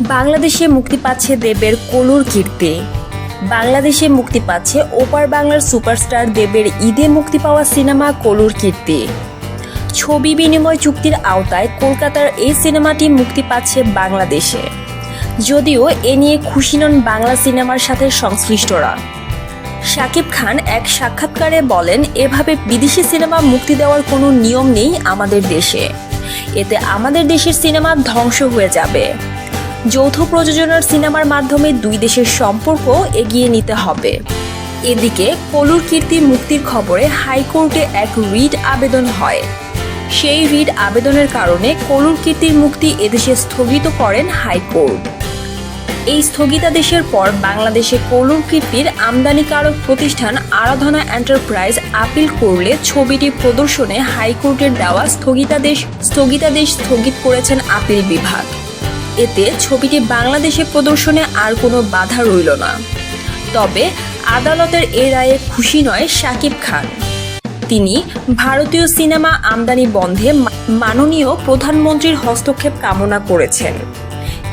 বাংলাদেশে মুক্তি পাচ্ছে দেবের কলুর কীর্তি। বাংলাদেশে মুক্তি পাচ্ছে ওপার বাংলার সুপারস্টার দেবের ঈদে মুক্তি পাওয়া সিনেমা কলুর কীর্তি। ছবি বিনিময় চুক্তির আওতায় কলকাতার এই সিনেমাটি মুক্তি পাচ্ছে বাংলাদেশে। যদিও এ নিয়ে খুশি নন বাংলা সিনেমার সাথে সংশ্লিষ্টরা। শাকিব খান এক সাক্ষাৎকারে বলেন, এভাবে বিদেশি সিনেমা মুক্তি দেওয়ার কোনো নিয়ম নেই আমাদের দেশে। এতে আমাদের দেশের সিনেমা ধ্বংস হয়ে যাবে। যৌথ প্রযোজনার সিনেমার মাধ্যমে দুই দেশের সম্পর্ক এগিয়ে নিতে হবে। এদিকে কলুর কীর্তি মুক্তির খবরে হাইকোর্টে এক রিট আবেদন হয়। সেই রিট আবেদনের কারণে কলুর কীর্তির মুক্তি এদেশে স্থগিত করেন হাইকোর্ট। এই স্থগিতাদেশের পর বাংলাদেশে কলুর কীর্তির আমদানিকারক প্রতিষ্ঠান আরাধনা এন্টারপ্রাইজ আপিল করলে ছবিটি প্রদর্শনে হাইকোর্টের দেওয়া স্থগিতাদেশ স্থগিতাদেশ স্থগিত করেছেন আপিল বিভাগ। এতে ছবিটি বাংলাদেশে প্রদর্শনে আর কোনো বাধা রইল না। তবে আদালতের এ রায়ে খুশি নয় শাকিব খান। তিনি ভারতীয় সিনেমা আমদানি বন্ধে মাননীয় প্রধানমন্ত্রীর হস্তক্ষেপ কামনা করেছেন।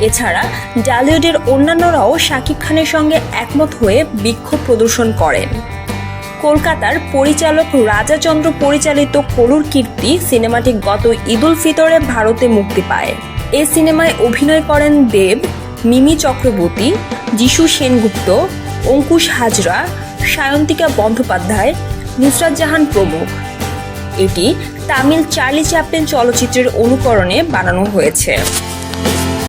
এছাড়া ডালিউডের অন্যান্যরাও শাকিব খানের সঙ্গে একমত হয়ে বিক্ষোভ প্রদর্শন করেন। কলকাতার পরিচালক রাজাচন্দ্র পরিচালিত করুর কীর্তি সিনেমাটি গত ঈদুল ফিতরে ভারতে মুক্তি পায়। এ সিনেমায় অভিনয় করেন দেব, মিমি চক্রবর্তী, যিশু সেনগুপ্ত, অঙ্কুশ হাজরা, সায়ন্তিকা বন্দ্যোপাধ্যায়, নুসরাত জাহান প্রমুখ। এটি তামিল চার্লি চ্যাপলিন চলচ্চিত্রের অনুকরণে বানানো হয়েছে।